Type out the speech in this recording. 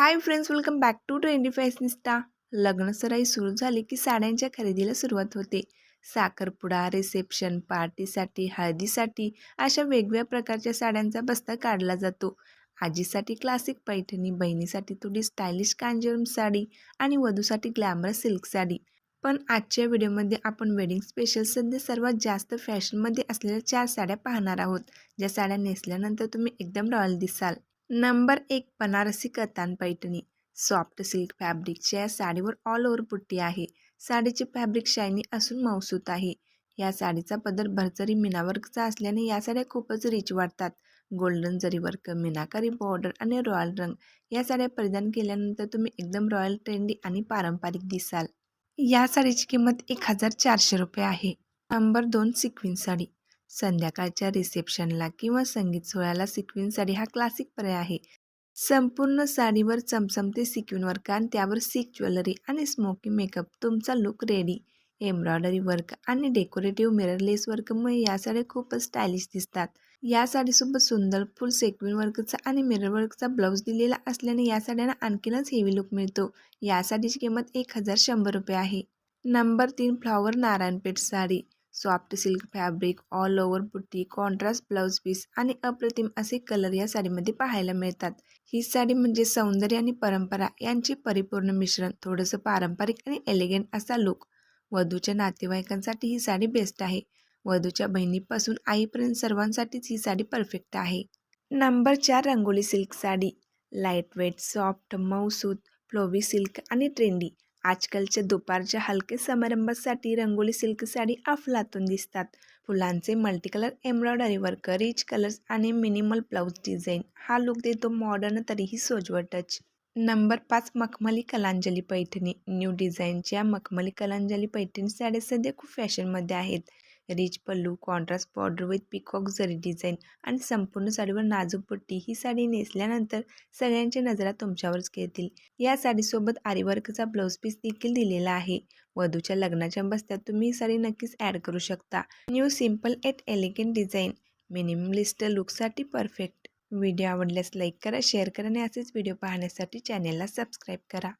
Hi friends welcome back to trendy fashionista लग्नसराई सुरू झाली की साड्यांच्या खरेदीला सुरुवात होते. साखरपुडा रिसेप्शन पार्टीसाठी हळदीसाठी अशा वेगवेगळ्या प्रकारच्या साड्यांचा बस्ता काढला जातो. आजीसाठी क्लासिक पैठणी बहिणीसाठी थोडी स्टायलिश कांजीरम साडी आणि वधूसाठी ग्लॅमरस सिल्क साडी. पण आजच्या व्हिडिओमध्ये आपण वेडिंग स्पेशल सध्या सर्वात जास्त फॅशनमध्ये असलेल्या चार साड्या पाहणार आहोत. ज्या साड्या नेसल्यानंतर तुम्ही एकदम रॉयल दिसाल. नंबर एक बनारसी कतान पैठणी. सॉफ्ट सिल्क फॅब्रिकच्या या साडीवर ऑल ओव्हर पुट्टी आहे. साडीचे फॅब्रिक शायनी असून मौसूत आहे. या साडीचा पदर भरजरी मीनावर्कचा असल्याने या साड्या खूपच रिच वाटतात. Golden zari work meenakari border आणि रॉयल रंग या साड्या परिधान केल्यानंतर तुम्ही एकदम रॉयल ट्रेंडी आणि पारंपरिक दिसाल. या साडीची किंमत एक हजार चारशे रुपये आहे. नंबर दोन सिक्विन साडी. संध्याकाळच्या रिसेप्शनला किंवा संगीत सोहळ्याला सिक्विन साडी हा क्लासिक पर्याय आहे. संपूर्ण साडीवर चमचमते सिक्विन वर्क आणि त्यावर सिक ज्वेलरी आणि स्मोकी मेकअप. तुमचा लुक रेडी. एम्ब्रॉयडरी वर्क आणि डेकोरेटिव्ह मिररलेस वर्कमुळे या साड्या खूपच स्टायलिश दिसतात. या साडीसोबत सुंदर फुल सेक्विन वर्कचा आणि मिरर वर्कचा ब्लाऊज दिलेला असल्याने या साड्यांना आणखीनच हेवी लुक मिळतो. या साडीची किंमत एक हजार शंभर रुपये आहे. नंबर तीन flower Narayanpeth sari. Soft silk fabric all over बुट्टी कॉन्ट्रास्ट ब्लाऊज पीस आणि अप्रतिम असे कलर या साडीमध्ये पाहायला मिळतात. ही साडी म्हणजे सौंदर्य आणि परंपरा यांचे परिपूर्ण मिश्रण थोडंसं पारंपरिक आणि एलिगंट असा लुक वधूच्या नातेवाईकांसाठी ही साडी बेस्ट आहे. वधूच्या बहिणीपासून आईपर्यंत सर्वांसाठीच ही साडी परफेक्ट आहे. नंबर चार Rangoli silk sari. Lightweight soft मऊसूत flowy silk आणि ट्रेंडी आजकालच्या दुपारच्या हलके समारंभासाठी रंगोली सिल्क साडी अफलातून दिसतात. फुलांचे multicolour embroidery work rich colours आणि मिनिमल ब्लाऊज डिझाईन. हा लुक देतो मॉडर्न तरीही सोजवळ टच. नंबर पाच मखमली कलांजली पैठणी. न्यू डिझाईनच्या मखमली कलांजली पैठणी साड्या सध्या खूप फॅशनमध्ये आहेत. Rich pallu contrast border with peacock zari design आणि संपूर्ण साडीवर नाजूक पट्टी ही साडी नेसल्यानंतर सगळ्यांच्या नजरा तुमच्यावरच घेतील या साडीसोबत आरीवर्कचा ब्लाऊज पीस देखील दिलेला आहे. वधूच्या लग्नाच्या बस्त्यात तुम्ही ही साडी नक्कीच ॲड करू शकता. New simple yet elegant design minimalist लुकसाठी perfect video आवडल्यास लाईक करा शेअर करा आणि असेच व्हिडिओ पाहण्यासाठी चॅनेलला सबस्क्राईब करा.